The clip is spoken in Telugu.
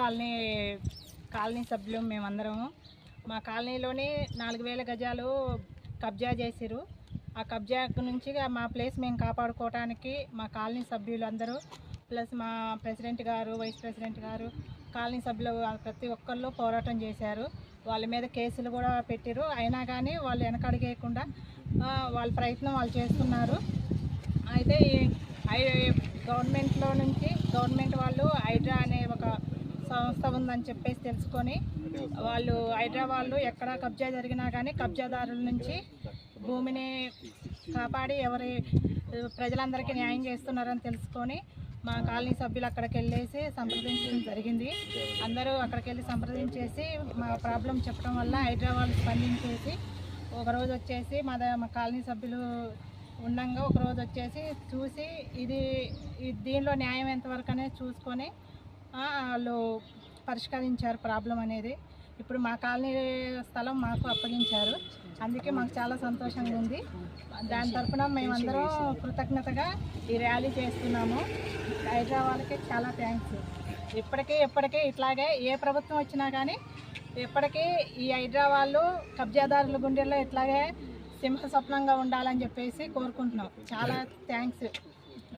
కాలనీ కాలనీ సభ్యులు మేమందరము. మా కాలనీలోని నాలుగు వేల గజాలు కబ్జా చేసిరు ఆ కబ్జా నుంచి మా ప్లేస్ మేము కాపాడుకోవడానికి మా కాలనీ సభ్యులు అందరూ ప్లస్ మా ప్రెసిడెంట్ గారు వైస్ ప్రెసిడెంట్ గారు కాలనీ సభ్యులు ప్రతి ఒక్కళ్ళు పోరాటం చేశారు. వాళ్ళ మీద కేసులు కూడా పెట్టారు అయినా కానీ వాళ్ళు వెనకడిగేయకుండా వాళ్ళ ప్రయత్నం వాళ్ళు చేస్తున్నారు. అయితే గవర్నమెంట్లో నుంచి గవర్నమెంట్ వాళ్ళు హైడ్రా అనే ఉందని చెప్పేసి తెలుసుకొని వాళ్ళు హైదరాబాద్లో ఎక్కడ కబ్జా జరిగినా కానీ కబ్జాదారుల నుంచి భూమిని కాపాడి ఎవరి ప్రజలందరికీ న్యాయం చేస్తున్నారని తెలుసుకొని మా కాలనీ సభ్యులు అక్కడికి వెళ్ళేసి సంప్రదించడం జరిగింది. అందరూ అక్కడికి వెళ్ళి సంప్రదించేసి మా ప్రాబ్లం చెప్పడం వల్ల హైదరాబాద్ స్పందించేసి ఒకరోజు వచ్చేసి మా మా కాలనీ సభ్యులు ఉండంగా ఒకరోజు వచ్చేసి చూసి ఇది దీనిలో న్యాయం ఎంతవరకు అనేది చూసుకొని వాళ్ళు పరిష్కరించారు ప్రాబ్లం అనేది. ఇప్పుడు మా కాలనీ స్థలం మాకు అప్పగించారు. అందుకే మాకు చాలా సంతోషంగా ఉంది. దాని తరఫున మేమందరం కృతజ్ఞతగా ఈ ర్యాలీ చేస్తున్నాము. హైదరాబాద్కి చాలా థ్యాంక్స్. ఇప్పటికీ ఎప్పటికీ ఇట్లాగే ఏ ప్రభుత్వం వచ్చినా కానీ ఇప్పటికీ ఈ హైదరాబాద్లో కబ్జాదారుల గుండెల్లో ఇట్లాగే సింహ స్వప్నంగా ఉండాలని చెప్పేసి కోరుకుంటున్నాం. చాలా థ్యాంక్స్.